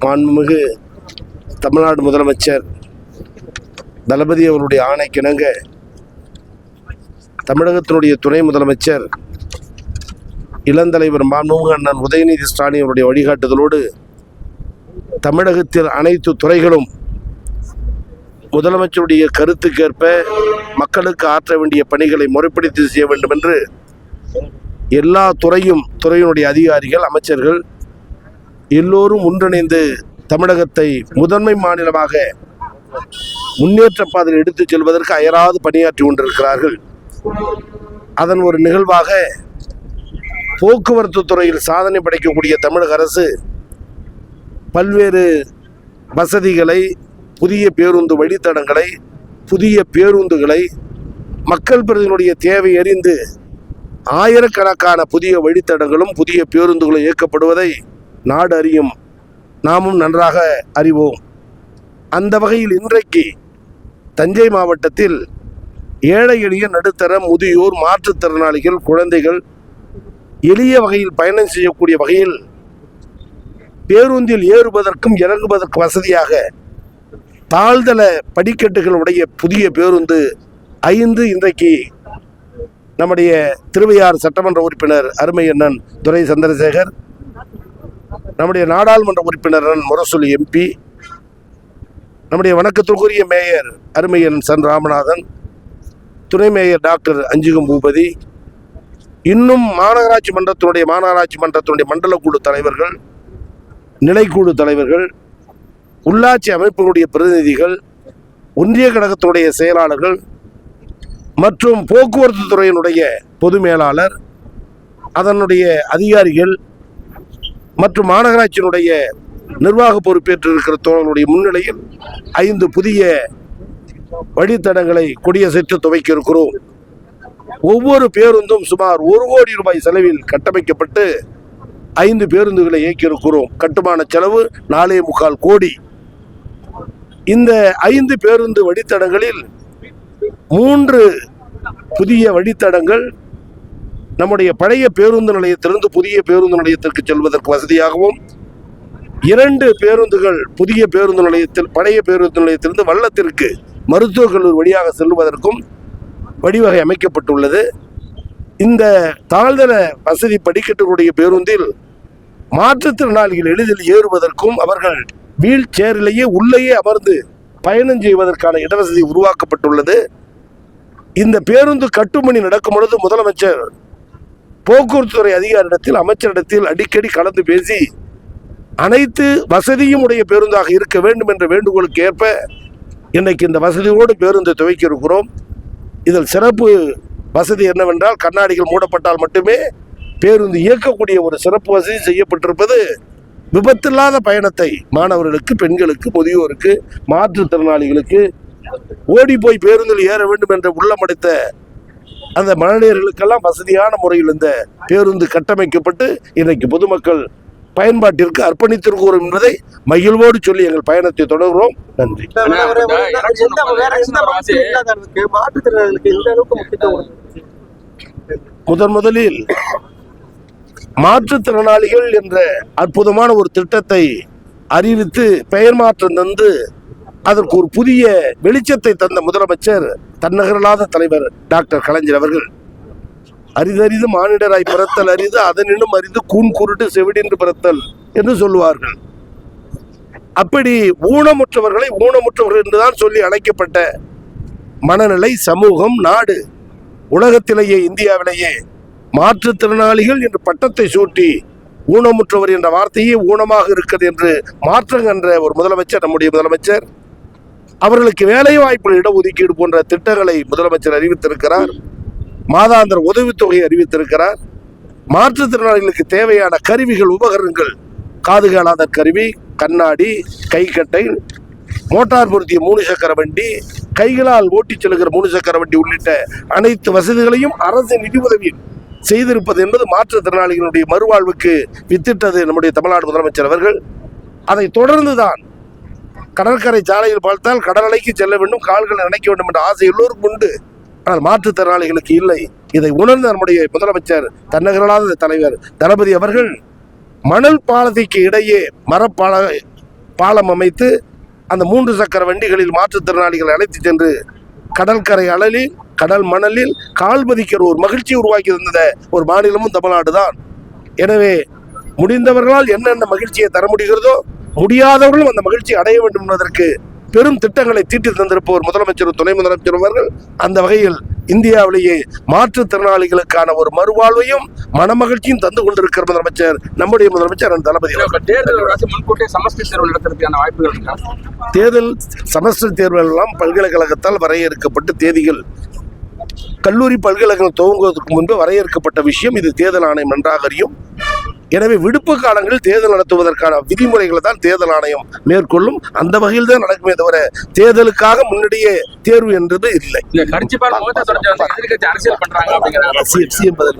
மாண்புமிகு தமிழ்நாடு முதலமைச்சர் தளபதி அவருடைய ஆணைக்கிணங்க தமிழகத்தினுடைய துணை முதலமைச்சர் இளந்தலைவர் மாண்புமிகு அண்ணன் உதயநிதி ஸ்டாலின் அவருடைய வழிகாட்டுதலோடு தமிழகத்தில் அனைத்து துறைகளும் முதலமைச்சருடைய கருத்துக்கேற்ப மக்களுக்கு ஆற்ற வேண்டிய பணிகளை முறைப்படுத்தி செய்ய வேண்டும் என்று எல்லா துறையும் துறையினுடைய அதிகாரிகள் அமைச்சர்கள் எல்லோரும் ஒன்றிணைந்து தமிழகத்தை முதன்மை மாநிலமாக முன்னேற்ற பாதையில் எடுத்துச் செல்வதற்கு அயராது பணியாற்றி கொண்டிருக்கிறார்கள். அதன் ஒரு நிகழ்வாக போக்குவரத்து துறையில் சாதனை படைக்கக்கூடிய தமிழக அரசு பல்வேறு வசதிகளை புதிய பேருந்து வழித்தடங்களை புதிய பேருந்துகளை மக்கள் பிரதிகளுடைய தேவை அறிந்து ஆயிரக்கணக்கான புதிய வழித்தடங்களும் புதிய பேருந்துகளும் இயக்கப்படுவதை நாடு அறியும். நாமும் நன்றாக அறிவோம். அந்த வகையில் இன்றைக்கு தஞ்சை மாவட்டத்தில் ஏழை எளிய நடுத்தர முதியோர் மாற்றுத்திறனாளிகள் குழந்தைகள் எளிய வகையில் பயணம் செய்யக்கூடிய வகையில் பேருந்தில் ஏறுவதற்கும் இறங்குவதற்கு வசதியாக தாழ்தள படிக்கட்டுகளுடைய புதிய பேருந்து ஐந்து இன்றைக்கு நம்முடைய திருவையாறு சட்டமன்ற உறுப்பினர் அருமை அண்ணன் துரை சந்திரசேகர் நம்முடைய நாடாளுமன்ற உறுப்பினர் முரசொலி எம்பி நம்முடைய வணக்கத்திற்குரிய மேயர் அருமையன் சன் ராமநாதன் துணை மேயர் டாக்டர் அஞ்சுகம் பூபதி இன்னும் மாநகராட்சி மன்றத்தினுடைய மாநகராட்சி மன்றத்தினுடைய மண்டல குழு தலைவர்கள் நிலைக்குழு தலைவர்கள் உள்ளாட்சி அமைப்புகளுடைய பிரதிநிதிகள் ஒன்றிய கழகத்தினுடைய செயலாளர்கள் மற்றும் போக்குவரத்து துறையினுடைய பொது மேலாளர் அதனுடைய அதிகாரிகள் மற்றும் மாநகராட்சியினுடைய நிர்வாக பொறுப்பேற்று இருக்கிற தோழர்களுடைய முன்னிலையில் ஐந்து புதிய வழித்தடங்களை கொடியசைத்து துவைக்க இருக்கிறோம். ஒவ்வொரு பேருந்தும் சுமார் ஒரு கோடி ரூபாய் செலவில் கட்டமைக்கப்பட்டு ஐந்து பேருந்துகளை இயக்கியிருக்கிறோம் கட்டுமான செலவு நாலே முக்கால் கோடி. இந்த ஐந்து பேருந்து வழித்தடங்களில் மூன்று புதிய வழித்தடங்கள் நம்முடைய பழைய பேருந்து நிலையத்திலிருந்து புதிய பேருந்து நிலையத்திற்கு செல்வதற்கு வசதியாகவும் இரண்டு பேருந்துகள் புதிய பேருந்து நிலையத்தில் பழைய பேருந்து நிலையத்திலிருந்து வள்ளத்திற்கு மருத்துவக் கல்லூரி வழியாக செல்வதற்கும் வழிவகை அமைக்கப்பட்டுள்ளது. இந்த தாழ்தள வசதி படிக்கட்டுகளுடைய பேருந்தில் மாற்றுத்திறனாளிகள் எளிதில் ஏறுவதற்கும் அவர்கள் வீல் சேரிலேயே உள்ளேயே அமர்ந்து பயணம் செய்வதற்கான இடவசதி உருவாக்கப்பட்டுள்ளது. இந்த பேருந்து கட்டுமணி நடக்கும் பொழுது முதலமைச்சர் போக்குவரத்துறை அதிகாரிடத்தில் அமைச்சரிடத்தில் அடிக்கடி கலந்து பேசி அனைத்து வசதியும் உடைய பேருந்தாக இருக்க வேண்டும் என்ற வேண்டுகோளுக்கு ஏற்ப இன்றைக்கு இந்த வசதியோடு பேருந்தை துவக்கி இருக்கிறோம். இதில் சிறப்பு வசதி என்னவென்றால் கண்ணாடிகள் மூடப்பட்டால் மட்டுமே பேருந்து இயக்கக்கூடிய ஒரு சிறப்பு வசதி செய்யப்பட்டிருப்பது. விபத்தில்லாத பயணத்தை மாணவர்களுக்கு பெண்களுக்கு முதியோருக்கு மாற்றுத்திறனாளிகளுக்கு ஓடி போய் பேருந்தில் ஏற வேண்டும் என்ற உள்ளமடைத்த அந்த மழலையர்களுக்கெல்லாம் வசதியான முறையில் இந்த பேருந்து கட்டமைக்கப்பட்டு இன்றைக்கு பொதுமக்கள் பயன்பாட்டிற்கு அர்ப்பணித்திருக்கிறோம் என்பதை மகிழ்வோடு சொல்லி எங்கள் பயணத்தை தொடர்கிறோம் நன்றி? முதன் முதலில் மாற்றுத்திறனாளிகள் என்ற அற்புதமான ஒரு திட்டத்தை அறிவித்து பெயர் மாற்றம் தந்து அதற்கு ஒரு புதிய வெளிச்சத்தை தந்த முதலமைச்சர் தன்னகரலாத தலைவர் டாக்டர் கலைஞர் அவர்கள். அரிதறிது மானிடராய் பிறத்தல் அரிது அதனினும் அறிந்து கூன் குருட்டு செவிடின்று பிறத்தல் என்று சொல்லுவார்கள். அப்படி ஊனமுற்றவர்களை ஊனமுற்றவர்கள் என்றுதான் சொல்லி அழைக்கப்பட்ட மனநிலை சமூகம் நாடு உலகத்திலேயே இந்தியாவிலேயே மாற்றுத்திறனாளிகள் என்று பட்டத்தை சூட்டி ஊனமுற்றவர் என்ற வார்த்தையே ஊனமாக இருக்கிறது என்று மாற்றம் என்ற ஒரு முதலமைச்சர் நம்முடைய முதலமைச்சர் அவர்களுக்கு வேலை வாய்ப்பு இடஒதுக்கீடு போன்ற திட்டங்களை முதலமைச்சர் அறிவித்திருக்கிறார். மாதாந்திர உதவித்தொகை அறிவித்திருக்கிறார். மாற்றுத்திறனாளிகளுக்கு தேவையான கருவிகள் உபகரணங்கள் காது கேளாத கருவி கண்ணாடி கைக்கட்டை மோட்டார் பொருத்திய மூணு சக்கர வண்டி கைகளால் ஓட்டிச் செல்கிற மூணு சக்கர வண்டி உள்ளிட்ட அனைத்து வசதிகளையும் அரசு நிதி உதவி செய்திருப்பது என்பது மாற்றுத்திறனாளிகளுடைய மறுவாழ்வுக்கு வித்திட்டது நம்முடைய தமிழ்நாடு முதலமைச்சர் அவர்கள். அதை தொடர்ந்துதான் கடற்கரை சாலையில் பார்த்தால் கடலலைக்கு செல்ல வேண்டும் கால்களை நினைக்க வேண்டும் என்ற ஆசை எல்லோருக்கும் உண்டு. ஆனால் மாற்றுத்திறனாளிகளுக்கு இல்லை. இதை உணர்ந்த நம்முடைய முதலமைச்சர் தன்னகரலாத தலைவர் தளபதி அவர்கள் மணல் பாலத்திற்கு இடையே மரப்பால பாலம் அமைத்து அந்த மூன்று சக்கர வண்டிகளில் மாற்றுத்திறனாளிகளை அழைத்து சென்று கடற்கரை அழலில் கடல் மணலில் கால் பதிக்கிற ஒரு மகிழ்ச்சி உருவாக்கி இருந்த ஒரு மாநிலமும் தமிழ்நாடு தான் எனவே முடிந்தவர்களால் என்னென்ன மகிழ்ச்சியை தர முடிகிறதோ முடியாதவர்களும் அந்த மகிழ்ச்சி அடைய வேண்டும் என்பதற்கு பெரும் திட்டங்களை தீட்டி தந்திருப்பவர் முதலமைச்சரும் துணை முதலமைச்சரும் அவர்கள். அந்த வகையில் இந்தியாவிலேயே மாற்றுத்திறனாளிகளுக்கான ஒரு மறுவாழ்வையும் மனமகிழ்ச்சியும் தந்து கொண்டிருக்கிற முதலமைச்சர் நம்முடைய முதலமைச்சர் தளபதி தேர்தல் செமஸ்டர் தேர்வுகள் எல்லாம் பல்கலைக்கழகத்தால் வரையறுக்கப்பட்ட தேதிகள் கல்லூரி பல்கலைக்கழகம் துவங்குவதற்கு முன்பு வரையறுக்கப்பட்ட விஷயம். இது தேர்தல் ஆணையம் நன்றாக அறியும். எனவே விடுப்பு காலங்களில் தேர்தல் நடத்துவதற்கான விதிமுறைகளை தான் தேர்தல் ஆணையம் மேற்கொள்ளும். அந்த வகையில் தான் நடக்குமே தவிர தேர்தலுக்காக முன்னாடியே தேர்வு என்றது இல்லை. அரசியல் சிஎம் பதில்.